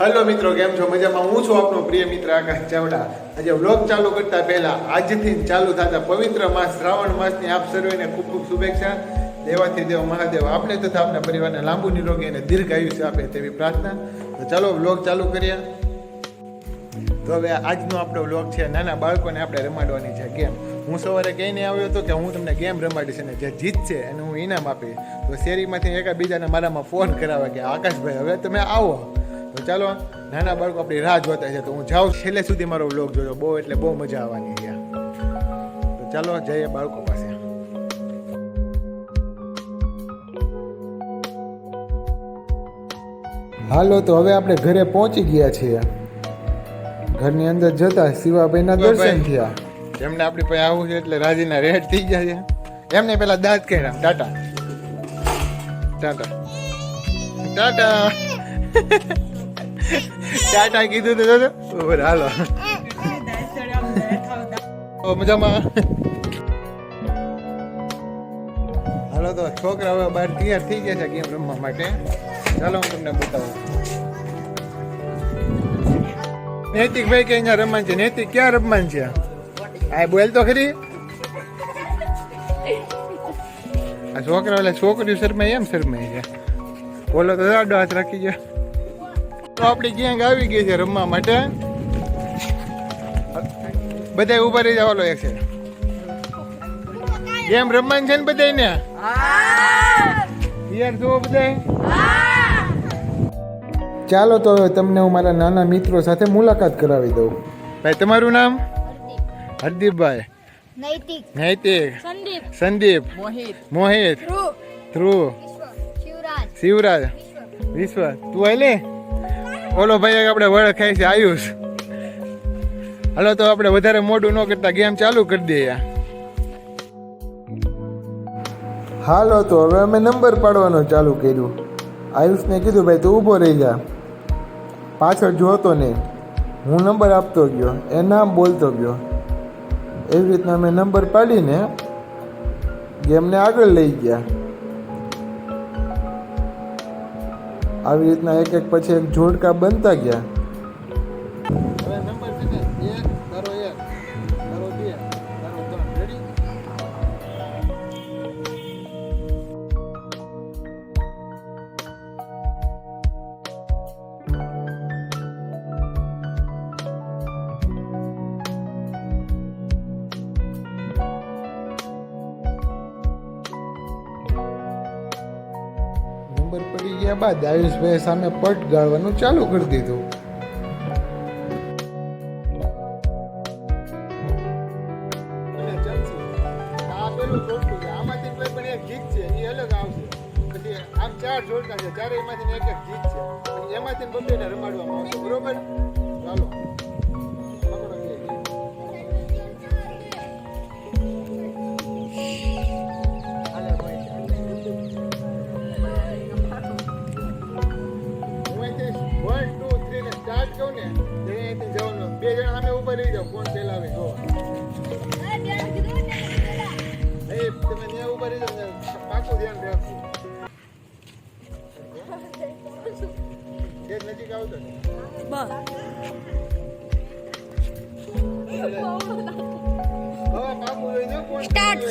Hello મિત્રો, કેમ છો? મજામાં? હું છું આપનો પ્રિય મિત્ર આકાશ ચાવડા. આજે વ્લોગ ચાલુ કરતા પહેલા, આજથી ચાલુ થતા પવિત્ર માસ, શ્રાવણ માસની આપ સર્વેને ખૂબ ખૂબ શુભેચ્છા. દેવાથી દેવ, મહાદેવ આપણે તથા આપણા પરિવારને લાંબુ નિરોગી અને દીર્ઘ આયુષ્ય આપે તેવી પ્રાર્થના. તો ચાલો વ્લોગ ચાલુ કરીએ. તો હવે આજનો આપણો વ્લોગ છે, નાના બાળકોને આપણે રમાડવાની છે ગેમ. હું સવારે કહીને આવ્યો હતો કે હું તમને ગેમ રમાડીશ અને જે જીતશે એને હું ઇનામ આપીશ. તો શેરીમાંથી એકાબીજાને મારામાં ફોન કરાવે કે, આકાશભાઈ, હવે તમે આવો. ચાલો નાના બાળકો આપણી રાહ જોતા છે તો હું જાઉં. છેલ્લે સુધી મારો વ્લોગ જોજો. બહુ એટલે બહુ મજા આવવાની છે તો ચાલો જઈએ બાળકો પાસે. હાલો તો હવે આપણે ઘરે પહોંચી ગયા છીએ. ઘરની અંદર જતા શિવાભાઈના દર્શન થયા. જેમને આપણી પાસે આવું છે એટલે રાજીના રેડ થઈ ગયા છે. એમને પેલા દાંત કર્યા ટાટા. ટાટા. ટાટા. ટાટા કીધું તો બરાબર હાલો. મજામાં? હાલો તો છોકરા હવે બહાર તૈયાર થઈ ગયા છે ગેમ રમવા માટે. ચાલો હું તમને બતાવું. નૈતિક ભાઈ કે અહીંયા રમવાનું છે? નૈતિક ક્યાં રમવાનું છે? આ બોલ તો ખરી. આ છોકરા એટલે છોકરીઓ શરમાય, એમ શરમાય છે. બોલો તો દાડો હાથ રાખી ગયા તો આપણી ગેંગ આવી ગઈ છે રમવા માટે. બધા ઊભા રહી જવાનો એક છે ગેમ રમવાની છે ને બધાને યાર જુઓ બધા ચાલો તો હવે તમને હું મારા નાના મિત્રો સાથે મુલાકાત કરાવી દઉં. ભાઈ તમારું નામ? હરદીપભાઈ. નૈતિક. નૈતિક. સંદીપ. સંદીપ. મોહિત. મોહિત. ધ્રુવ. ધ્રુવ. શિવરાજ. શિવરાજ. વિશ્વ. તું આલે ઓલો ભાઈ આપણે વળ ખાઈ છે આયુષ હાલો તો આપણે વધારે મોડું ન કરતા, ગેમ ચાલુ કરી દઈએ. હાલો તો હવે અમે નંબર પાડવાનું ચાલુ કર્યું. આયુષને કીધું, ભાઈ, તું ઊભો રહી જા. પાછળ જોતો નહીં હું નંબર આપતો ગયો, એ નામ બોલતો ગયો. એવી રીતના અમે નંબર પાડીને ગેમને આગળ લઈ ગયા. આવી રીતના એક એક પછી એક જોડકા બનતા ગયા. નંબર બાદ આયુષભાઈ સામે પટ ગાળવાનું ચાલુ કરી દીધું. આમ ચાર જોડકા છે. ચારેયમાંથી એક એક જીતશે. છે એમાંથી બબ્બેને રમાડવામાં આવશે. બરોબર? ચાલો. ને જેને અહીંથી જવાનું બે જણા રહી જાવ કોણ પહેલા આવે તમે ત્યાં ઉપર રહી પાછું ધ્યાન રાખજો. ગેટ નજીક આવતો હવે પાકું લઈ જાવ સ્ટાર્ટ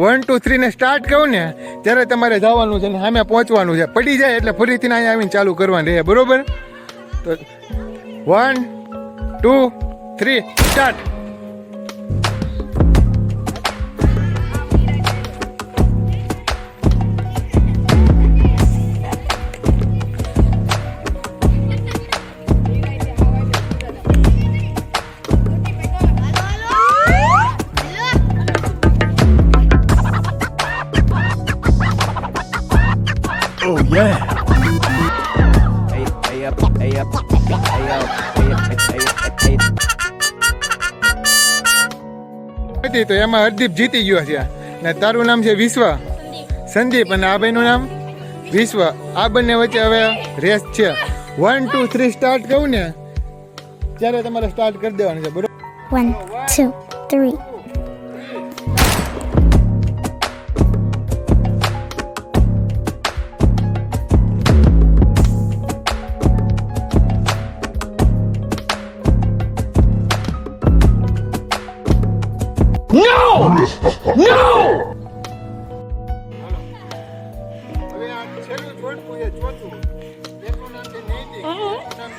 વન ટુ થ્રી ને સ્ટાર્ટ કહું ને, ત્યારે તમારે જવાનું છે ને સામે પહોંચવાનું છે. પડી જાય એટલે ફરીથી અહીંયા આવીને ચાલુ કરવાનું રહે, બરોબર? તો one two three start hey. હતી તો એમાં હરદીપ જીતી ગયો છે. ને તારું નામ છે વિશ્વ? સંદીપ. અને આ ભાઈનું નામ? વિશ્વ. આ બંને વચ્ચે હવે રેસ છે. વન ટુ થ્રી સ્ટાર્ટ કહું ને? ત્યારે તમારે સ્ટાર્ટ કરી દેવાનું છે બરોબર? One two three.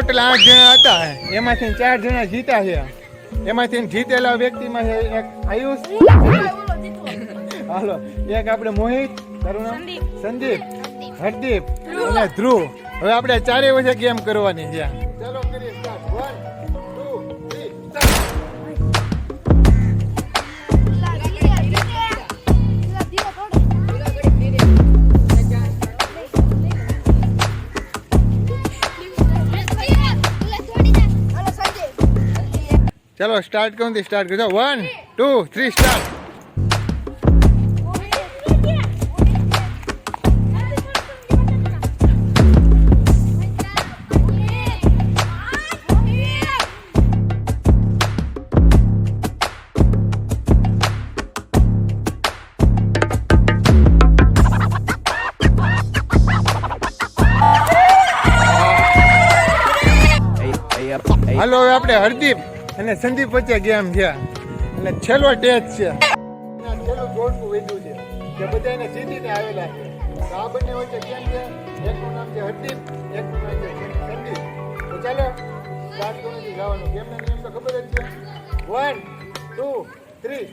Total આઠ જણા હતા. એમાંથી ચાર જણા જીતા છે. એમાંથી જીતેલા વ્યક્તિમાં છે એક આયુષ. હાલો એક આપણે મોહિત. તારું સંદીપ. હરદીપ અને ધ્રુવ. હવે આપણે ચારે વચ્ચે ગેમ કરવાની છે. ચાલો સ્ટાર્ટ કરું તે સ્ટાર્ટ કરજો વન ટુ થ્રી સ્ટાર્ટ. હાલો આપણે હરદીપ. અને સંદીપ વચ્ચે ગેમ છે. અને છેલ્લો ટેચ છે. છેલ્લું જોડકું વધ્યું છે. કે બધા એને જીતીને આવેલા છે. તો આ બંને વચ્ચે ગેમ છે. એકનું નામ છે હરદીપ, એકનું નામ છે સંદીપ. તો ચાલો, સ્ટાર્ટ કરો જવાનું ગેમના નિયમ તો ખબર જ છે. વન ટુ થ્રી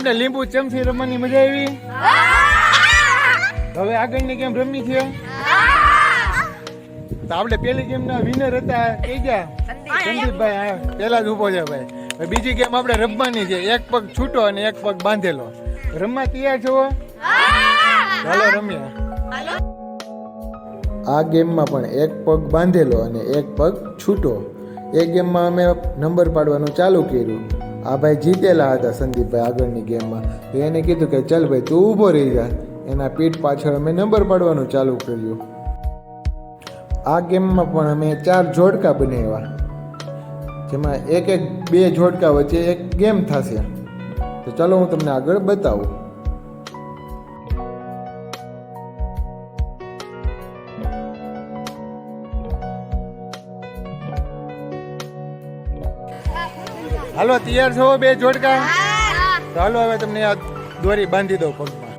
તમને લીંબુ ચમચી રમવાની મજા આવી? હવે આગળની ગેમ રમી છે. તો આપણે પેલી ગેમ ના વિનર હતા. એ ગયા? સંદીપભાઈ હા. પેલા જ ઊભો છે ભાઈ. બીજી ગેમ આપણે રમવાની છે. એક પગ છૂટો અને એક પગ બાંધેલો. રમવા તૈયાર છો? ચાલો રમીએ. આ ગેમમાં પણ એક પગ બાંધેલો અને એક પગ છૂટો. એ ગેમમાં અમે નંબર પાડવાનું ચાલુ કર્યું. આ ભાઈ જીતેલા હતા સંદીપભાઈ આગળની ગેમમાં. તો એને કીધું કે ચાલ ભાઈ, તું ઊભો રહી જા. એના પીઠ પાછળ અમે નંબર પાડવાનું ચાલુ કર્યું. આ ગેમમાં પણ અમે ચાર જોડકા બનાવ્યા. જેમાં એક એક બે જોડકા વચ્ચે એક ગેમ થશે. તો ચાલો હું તમને આગળ બતાવું. હાલો તૈયાર છો બે જોડકા? તો હાલો હવે તમને આ દોરી બાંધી દો પગમાં.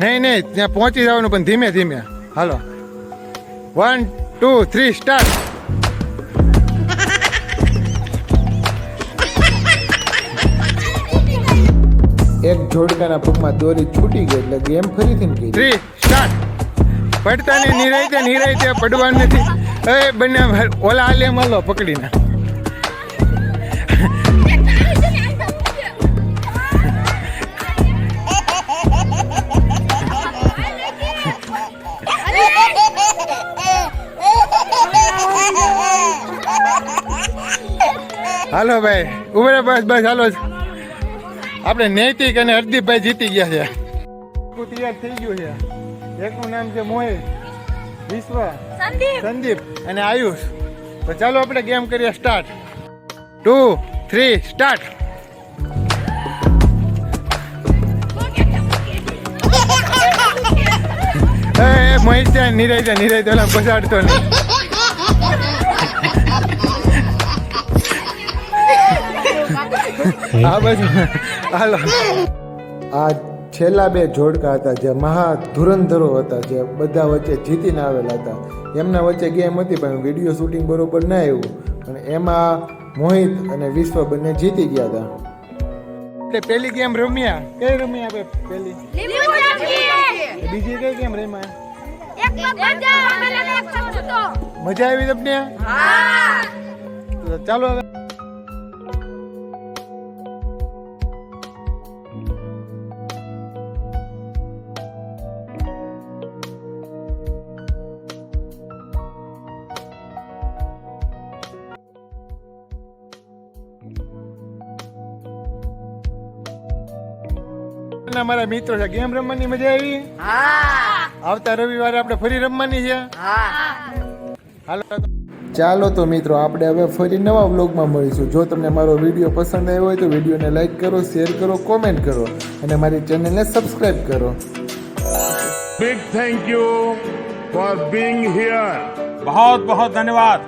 નહીં નહીં ત્યાં પહોંચી જવાનું પણ ધીમે ધીમે. હાલો. વન ટુ થ્રી સ્ટાર્ટ જોડકાના પગમાં દોરી છૂટી ગઈ એટલે ગેમ ફરીથી કરી થ્રી સ્ટાર્ટ પડતા ને નિરાયતે નિરાયતે પડવાનું નથી. એ બંને ઓલા આલે મળો પકડીને. હાલો ભાઈ, ઉભરે બસ બસ, હાલો. આપણે નૈતિક અને હરદીપભાઈ જીતી ગયા છે. તૈયાર થઈ ગયું છે. એકનું નામ છે મોહિત વિશ્વ. સંદીપ. સંદીપ. અને આયુષ. તો ચાલો આપણે ગેમ કરીએ સ્ટાર્ટ. Two three start. એ મોહિત છે નિરાય છે નિરાય તો નહીં. આ બધું હાલો. આ છેલ્લા બે જોડકા હતા જે મહા ધુરંધરો હતા જે બધા વચ્ચે જીતીને આવેલા હતા. એમના વચ્ચે ગેમ હતી પણ વીડિયો શૂટિંગ બરોબર ના આવ્યું. અને એમાં મોહિત અને વિશ્વ બંને જીતી ગયા હતા. એટલે પેલી ગેમ રમ્યા. કઈ રમી આપણે પેલી બીજી કઈ ગેમ રમ્યા? મજા આવી તમને? ચાલો હવે. ના, મારા મિત્રો છે ગેમ રમવાની મજા આવી આવતા રવિવારે આપણે ફરી રમવાની છે હાલો ચાલો તો મિત્રો આપણે હવે ફરી નવા વ્લોગમાં મળીશું જો તમને મારો વિડીયો પસંદ આવ્યો હોય તો વિડીયોને લાઈક કરો શેર કરો કોમેન્ટ કરો અને મારી ચેનલને સબસ્ક્રાઈબ કરો big thank you for being here. बहुत बहुत धन्यवाद